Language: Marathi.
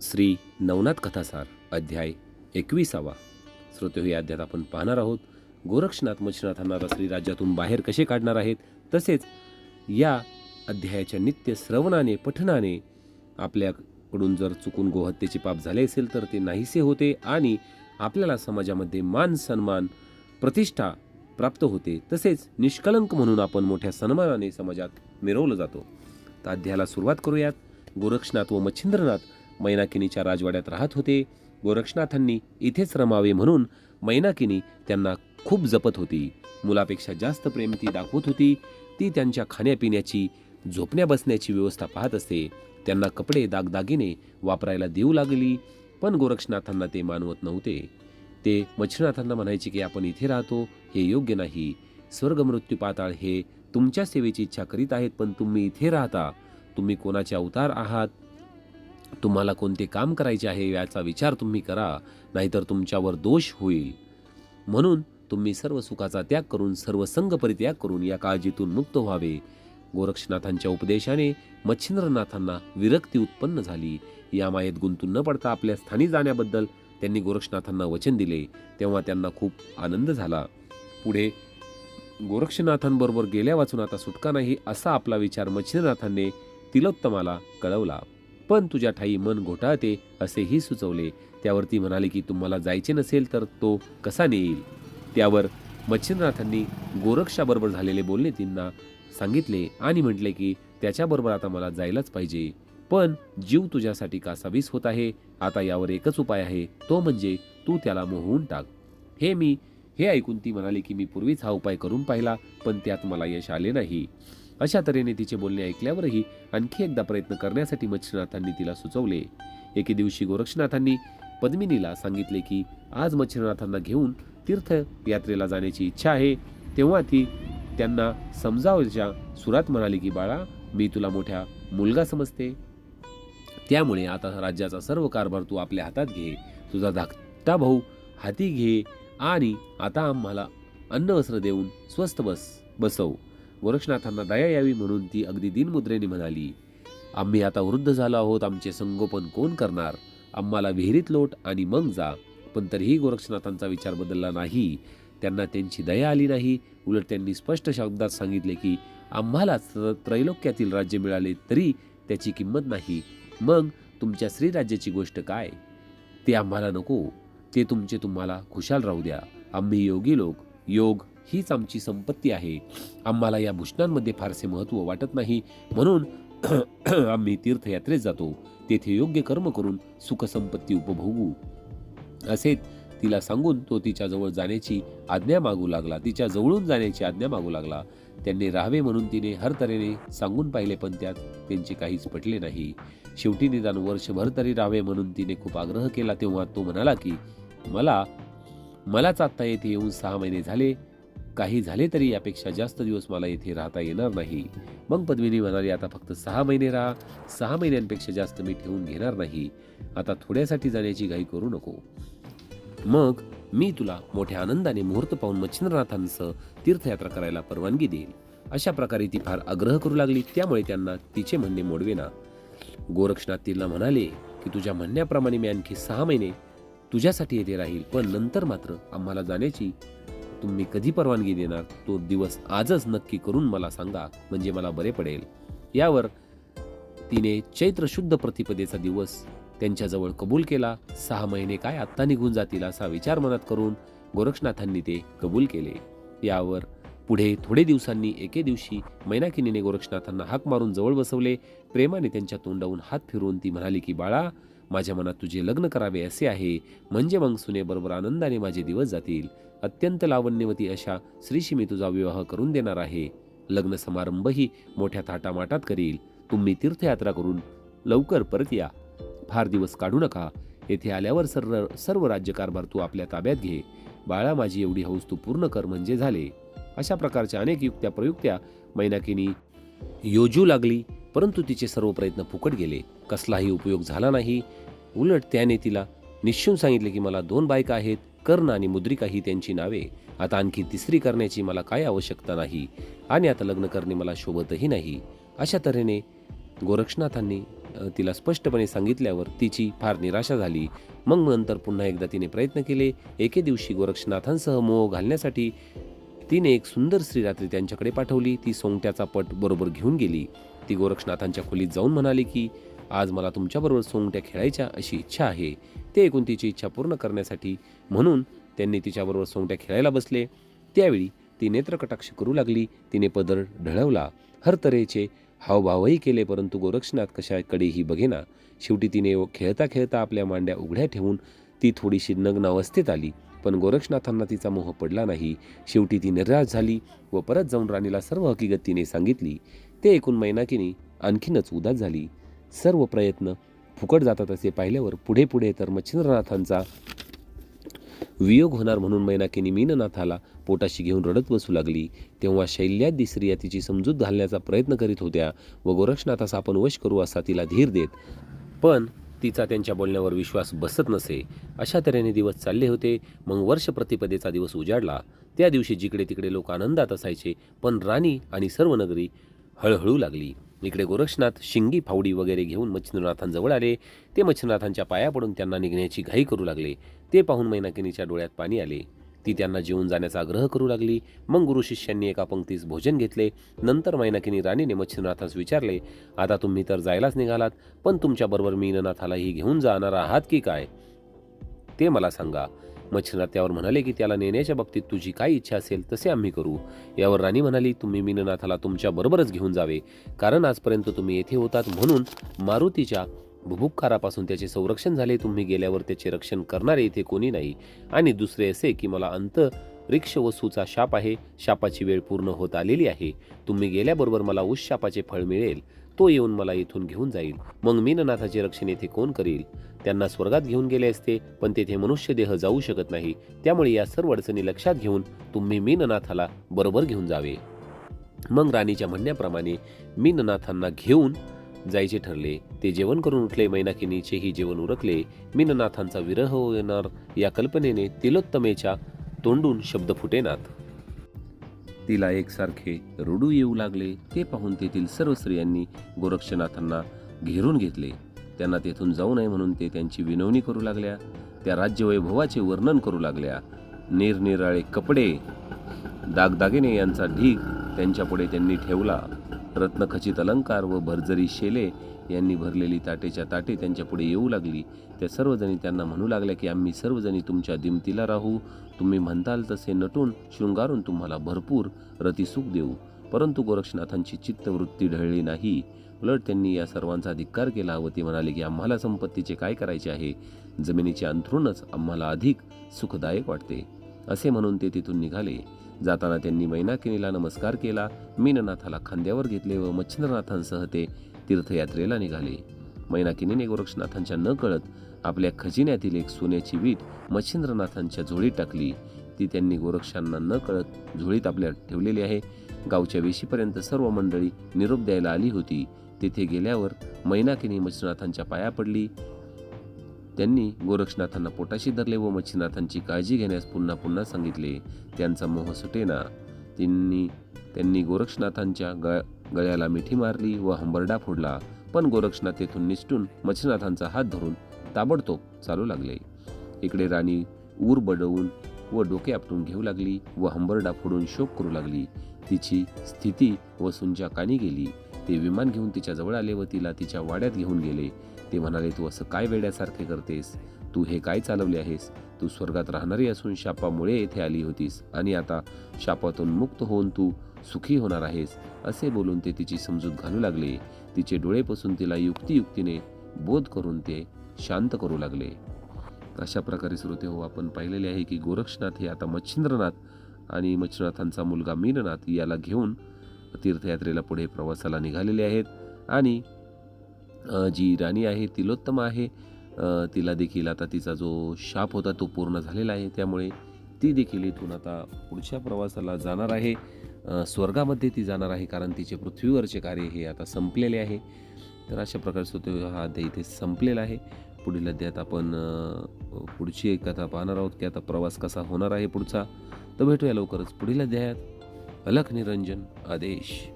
श्री नवनाथ कथासार अध्याय एकविसावा. श्रोते या अध्यायात आपण पाहणार आहोत. गोरक्षनाथ मच्छनाथांना आता श्री राज्यातून बाहेर कसे काढणार आहेत? तसेच या अध्यायाच्या नित्य श्रवणाने पठणाने आपल्याकडून जर चुकून गोहत्येचे पाप झाले असेल तर ते नाहीसे होते आणि आपल्याला समाजामध्ये मान सन्मान प्रतिष्ठा प्राप्त होते. तसेच निष्कलंक म्हणून आपण मोठ्या सन्मानाने समाजात मिरवलं जातो. तर अध्यायाला सुरुवात करूयात. गोरक्षनाथ व मच्छिंद्रनाथ मैनाकिनीच्या राजवाड्यात राहत होते. गोरक्षनाथांनी इथेच रमावे म्हणून मैनाकिनी त्यांना खूप जपत होती. मुलापेक्षा जास्त प्रेम ती दाखवत होती. ती त्यांच्या खाण्यापिण्याची झोपण्या बसण्याची व्यवस्था पाहत असते. त्यांना कपडे दागदागिने वापरायला देऊ लागली पण गोरक्षनाथांना ते मानवत नव्हते. ते मच्छिनाथांना म्हणायचे की आपण इथे राहतो हे योग्य नाही. स्वर्ग मृत्यू पाताळ हे तुमच्या सेवेची इच्छा करीत आहेत पण तुम्ही इथे राहता. तुम्ही कोणाचे अवतार आहात? तुम्हाला कोणते काम करायचे आहे याचा विचार तुम्ही करा नाहीतर तुमच्यावर दोष होईल. म्हणून तुम्ही सर्व सुखाचा त्याग करून सर्व संघ परित्याग करून या काळजीतून मुक्त व्हावे. गोरक्षनाथांच्या उपदेशाने मच्छिंद्रनाथांना विरक्ती उत्पन्न झाली. या मायेत गुंतून न पडता आपल्या स्थानी जाण्याबद्दल त्यांनी गोरक्षनाथांना वचन दिले. तेव्हा त्यांना खूप आनंद झाला. पुढे गोरक्षनाथांबरोबर गेल्या वाचून आता सुटका नाही असा आपला विचार मच्छिंद्रनाथांनी तिलोत्तमाला कळवला. पण तुझ्या ठाई मन घोटाळते असेही सुचवले. त्यावर ती म्हणाली की तुम्हाला जायचे नसेल तर तो कसा नेईल? त्यावर मच्छिंद्रनाथांनी गोरक्षाबरोबर झालेले बोलणे तिंना सांगितले आणि म्हटले की त्याच्याबरोबर आता मला जायलाच पाहिजे. पण जीव तुझ्यासाठी कासावीस होत आहे? आता यावर एकच उपाय आहे तो म्हणजे तू त्याला मोहून टाक. हे मी हे ऐकून ती म्हणाली की मी पूर्वीच हा उपाय करून पाहिला पण त्यात मला यश आले नाही. अशा तऱ्हेने तिचे बोलणे ऐकल्यावरही आणखी एकदा प्रयत्न करण्यासाठी मच्छिनाथांनी तिला सुचवले. एके दिवशी गोरक्षनाथांनी पद्मिनीला सांगितले की आज मच्छिनाथांना घेऊन तीर्थयात्रेला जाण्याची इच्छा आहे. तेव्हा ती त्यांना समजावच्या सुरात म्हणाली की बाळा मी तुला मोठ्या मुलगा समजते. त्यामुळे आता राज्याचा सर्व कारभार तू आपल्या हातात घे. तुझा धाकटा भाऊ हाती घे आणि आता आम्हाला अन्न वस्त्र देऊन स्वस्त बस बसव. गोरक्षनाथांना दया यावी म्हणून ती अगदी दिनमुद्रेने म्हणाली आम्ही आता वृद्ध झालो आहोत आमचे संगोपन कोण करणार? आम्हाला विहिरीत लोट आणि मग जा. पण तरीही गोरक्षनाथांचा विचार बदलला नाही. त्यांना त्यांची दया आली नाही. उलट त्यांनी स्पष्ट शब्दात सांगितले की आम्हाला त्रैलोक्यातील राज्य मिळाले तरी त्याची किंमत नाही. मग तुमच्या श्रीराज्याची गोष्ट काय? ते आम्हाला नको. ते तुमचे तुम्हाला खुशाल राहू द्या. आम्ही योगी लोक. योग हीच आमची संपत्ती आहे. आम्हाला या भूषणांमध्ये फारसे महत्त्व वाटत नाही. म्हणून आम्ही तीर्थयात्रेत जातो. तेथे योग्य कर्म करून सुखसंपत्ती उपभोगू. असे तिला सांगून तो तिच्याजवळ जाण्याची आज्ञा मागू लागला. तिच्या जवळून जाण्याची आज्ञा मागू लागला. त्यांनी राहावे म्हणून तिने हर तऱ्हेने सांगून पाहिले पण त्यात त्यांचे काहीच पटले नाही. शेवटी निदान वर्षभर तरी राहावे म्हणून तिने खूप आग्रह केला. तेव्हा तो म्हणाला की मला मलाच आत्ता येथे येऊन सहा महिने झाले. काही झाले तरी यापेक्षा जास्त दिवस मला येथे राहता येणार नाही. मग पद्मिनी म्हणाली आता फक्त सहा महिने राहा. सहा महिन्यांपेक्षा जास्त मी ठेवून घेणार नाही. आता थोड्यासाठी जाण्याची घाई करू नको. मग मी तुला मोठ्या आनंदाने मुहूर्त पाहून मच्छिंद्रनाथांसह तीर्थयात्रा करायला परवानगी देईल. अशा प्रकारे ती फार आग्रह करू लागली. त्यामुळे त्यांना तिचे म्हणणे मोडवेना. गोरक्षनाथ तिला म्हणाले की तुझ्या म्हणण्याप्रमाणे मी आणखी सहा महिने तुझ्यासाठी येथे राहील. पण नंतर मात्र आम्हाला जाण्याची तुम्ही कधी परवानगी देणार? तो दिवस आजच नक्की करून मला सांगा म्हणजे मला बरे पडेल. यावर तिने चैत्र शुद्ध प्रतिपदेचा दिवस त्यांच्याजवळ कबूल केला. सहा महिने काय आत्ता निघून जातील असा विचार मनात करून गोरक्षनाथांनी ते कबूल केले. यावर पुढे थोडे दिवसांनी एके दिवशी मैनाकिनीने गोरक्षनाथांना हाक मारून जवळ बसवले. प्रेमाने त्यांच्या तोंडावून हात फिरवून ती म्हणाली की बाळा माझ्या मनात तुझे लग्न करावे असे आहे. म्हणजे मग सुनेबरोबर आनंदाने माझे दिवस जातील. अत्यंत लावण्यवती अशा श्रीशी मी तुझा विवाह करून देणार आहे. लग्न समारंभही मोठ्या थाटामाटात करील. तुम्ही तीर्थयात्रा करून लवकर परत या. फार दिवस काढू नका. येथे आल्यावर सर्व सर्व राज्यकारभार तू आपल्या ताब्यात घे. बाळा माझी एवढी हौस तू पूर्ण कर म्हणजे झाले. अशा प्रकारच्या अनेक युक्त्या प्रयुक्त्या मैनाकिनी योजू लागली परंतु तिचे सर्व प्रयत्न फुकट गेले. कसलाही उपयोग झाला नाही. उलट त्याने तिला निश्चून सांगितले की मला दोन बायका आहेत. कर्ण आणि मुद्रिका ही त्यांची नावे. आता आणखी तिसरी करण्याची मला काय आवश्यकता नाही? आणि आता लग्न करणे मला शोभतही नाही. अशा तऱ्हेने गोरक्षनाथांनी तिला स्पष्टपणे सांगितल्यावर तिची फार निराशा झाली. मग नंतर पुन्हा एकदा तिने प्रयत्न केले. एके दिवशी गोरक्षनाथांसह मोह घालण्यासाठी तिने एक सुंदर स्त्री रात्री त्यांच्याकडे पाठवली. ती सोंगट्याचा पट बरोबर घेऊन गेली. ती गोरक्षनाथांच्या खोलीत जाऊन म्हणाली की आज मला तुमच्याबरोबर सोंगट्या खेळायच्या अशी इच्छा आहे. ते ऐकून तिची इच्छा पूर्ण करण्यासाठी म्हणून त्यांनी तिच्याबरोबर सोंगट्या खेळायला बसले. त्यावेळी ती नेत्रकटाक्ष करू लागली. तिने पदर ढळवला. हर तऱ्हेचे हावभावही केले परंतु गोरक्षनाथ कशाकडेही बघेना. शेवटी तिने खेळता खेळता आपल्या मांड्या उघड्या ठेवून ती थोडीशी नग्न अवस्थेत आली. पण गोरक्षनाथांना तिचा मोह पडला नाही. शेवटी ती निराश झाली व परत जाऊन राणीला सर्व हकीकत तिने सांगितली. ते ऐकून मैनाकिनी आणखीनच उदास झाली. सर्व प्रयत्न फुकट जातात असे पाहिल्यावर पुढे पुढे तर मच्छिंद्रनाथांचा वियोग होणार म्हणून मैनाकिनी मीननाथाला पोटाशी घेऊन रडत बसू लागली. तेव्हा शैल्या दिसरिया तिची समजूत घालण्याचा प्रयत्न करीत होत्या व गोरक्षनाथास आपण वश करू असा तिला धीर देत. पण तिचा त्यांच्या बोलण्यावर विश्वास बसत नसे. अशा तऱ्हेने दिवस चालले होते. मग वर्ष प्रतिपदेचा दिवस उजाडला. त्या दिवशी जिकडे तिकडे लोक आनंदात असायचे. पण राणी आणि सर्व नगरी हळहळू लागली. इकडे गोरक्षनाथ शिंगी फावडी वगैरे घेऊन मच्छिंद्रनाथांजवळ आले. ते मच्छिंद्रनाथांच्या पाया पडून त्यांना निघण्याची घाई करू लागले. ते पाहून मैनाकिनीच्या डोळ्यात पाणी आले. ती त्यांना जेवून जाण्याचा आग्रह करू लागली. मग गुरु शिष्यांनी एका पंक्तीस भोजन घेतले. नंतर मैनाकिनी राणीने मच्छिंद्रनाथास विचारले आता तुम्ही तर जायलाच निघालात पण तुमच्याबरोबर मीननाथालाही घेऊन जाणार आहात की काय? ते मला सांगा. मच्छिंद्रनाथ त्यावर म्हणाले की त्याला नेण्याच्या बाबतीत तुझी काय इच्छा असेल तसे आम्ही करू. यावर राणी म्हणाली तुम्ही मीननाथाला तुमच्या बरोबरच घेऊन जावे कारण आजपर्यंत तुम्ही येथे होतात म्हणून मारुतीच्या भुभुक्कारापासून त्याचे संरक्षण झाले. तुम्ही गेल्यावर त्याचे रक्षण करणारे इथे कोणी नाही. आणि दुसरे असे की मला अंत रिक्ष वसूचा शाप आहे. शापाची वेळ पूर्ण होत आलेली आहे. तुम्ही गेल्याबरोबर मला उश शापाचे फळ मिळेल. तो येऊन मला इथून घेऊन जाईल. मग मीननाथाचे रक्षण येथे कोण करील? त्यांना स्वर्गात घेऊन गेले असते पण तेथे मनुष्य देह जाऊ शकत नाही. त्यामुळे या सर्व अडचणी लक्षात घेऊन तुम्ही मीननाथाला बरोबर घेऊन जावे. मग राणीच्या म्हणण्याप्रमाणे मीननाथांना घेऊन जायचे ठरले. ते जेवण करून उठले मैनाकिनीचेही जेवण उरकले. मीननाथांचा विरह येणार या कल्पनेने तिलोत्तमेच्या तोंडून शब्द फुटेनात. तिला एकसारखे रडू येऊ लागले. ते पाहून तेथील सर्व स्त्रियांनी गोरक्षनाथांना घेरून घेतले. त्यांना तेथून जाऊ नये म्हणून ते त्यांची विनवणी करू लागल्या. त्या राज्यवैभवाचे वर्णन करू लागल्या. निरनिराळे कपडे दागदागिने यांचा ढीग त्यांच्यापुढे त्यांनी ठेवला. रत्नखचित अलंकार व भरजरी शेले यांनी भरलेली ताटेच्या ताटे त्यांच्यापुढे येऊ लागली. त्या सर्वजणी त्यांना म्हणू लागल्या की आम्ही सर्वजणी तुमच्या दिमतीला राहू. तुम्ही म्हणताल तसे नटून शृंगारून तुम्हाला भरपूर रतिसुख देऊ. परंतु गोरक्षनाथांची चित्तवृत्ती ढळली नाही. उलट त्यांनी या सर्वांचा धिक्कार केला व ते म्हणाले की आम्हाला संपत्तीचे काय करायचे आहे? जमिनीचे अंथरूणच आम्हाला अधिक सुखदायक वाटते. असे म्हणून ते तिथून निघाले. जाताना त्यांनी मैनाकिनीला नमस्कार केला. मीननाथाला खांद्यावर घेतले व मच्छिंद्रनाथांसह ते तीर्थयात्रेला निघाले. मैनाकिनीने गोरक्षनाथांच्या न कळत आपल्या खजिन्यातील एक सोन्याची वीट मच्छिंद्रनाथांच्या झोळीत टाकली. ती त्यांनी गोरक्षांना न कळत झोळीत आपल्या ठेवलेली आहे. गावच्या वेशीपर्यंत सर्व मंडळी निरोप द्यायला आली होती. तेथे गेल्यावर मैनाकिनी मच्छिनाथांच्या पाया पडली. त्यांनी गोरक्षनाथांना पोटाशी धरले व मच्छिनाथांची काळजी घेण्यास पुन्हा पुन्हा सांगितले. त्यांचा मोह सुटेना. त्यांनी त्यांनी गोरक्षनाथांच्या गळ गळ्याला मिठी मारली व हंबरडा फोडला. पण गोरक्षनाथ तेथून निसटून मच्छीनाथांचा हात धरून ताबडतोब चालू लागले. इकडे राणी ऊर बडवून व डोके आपटून घेऊ लागली व हंबरडा फोडून शोक करू लागली. तिची स्थिती वसूंच्या कानी गेली. ते विमान घेऊन तिच्या जवळ आले व तिला तिच्या वाड्यात घेऊन गेले. ते म्हणाले तू असं काय वेड्यासारखे करतेस? तू हे काय चालवले आहेस? तू स्वर्गात राहणारी असून शापामुळे येथे आली होतीस आणि आता शापातून मुक्त होऊन तू सुखी होणार आहेस असे बोलून ते तिची समजूत घालू लागले. तिचे डोळे पसून तिला युक्तियुक्तीने बोध करून ते शांत करू लागले. अशा प्रकारे श्रोते हो आपण पाहिलेले आहे की गोरक्षनाथ हे आता मच्छिंद्रनाथ आणि मच्छिंद्रनाथांचा मुलगा मीननाथ याला घेऊन तीर्थयात्रेला पुढे प्रवासाला निघालेले आहेत. आणि जी राणी आहे तिलोत्तम आहे तिला देखील आता तिचा जो शाप होता तो पूर्ण झालेला आहे. त्यामुळे ती देखील इथून आता पुढच्या प्रवासाला जाणार आहे. स्वर्गामध्ये ती जाणार आहे कारण तिचे पृथ्वीवरचे कार्य हे आता संपलेले आहे. तर अशा प्रकारचा तो हा अध्याय इथे संपलेला आहे. पुढील अध्यायात आपण पुढची एक कथा पाहणार आहोत की आता प्रवास कसा होणार आहे पुढचा. तर भेटूया लवकरच पुढील अध्यायात. अलख निरंजन आदेश.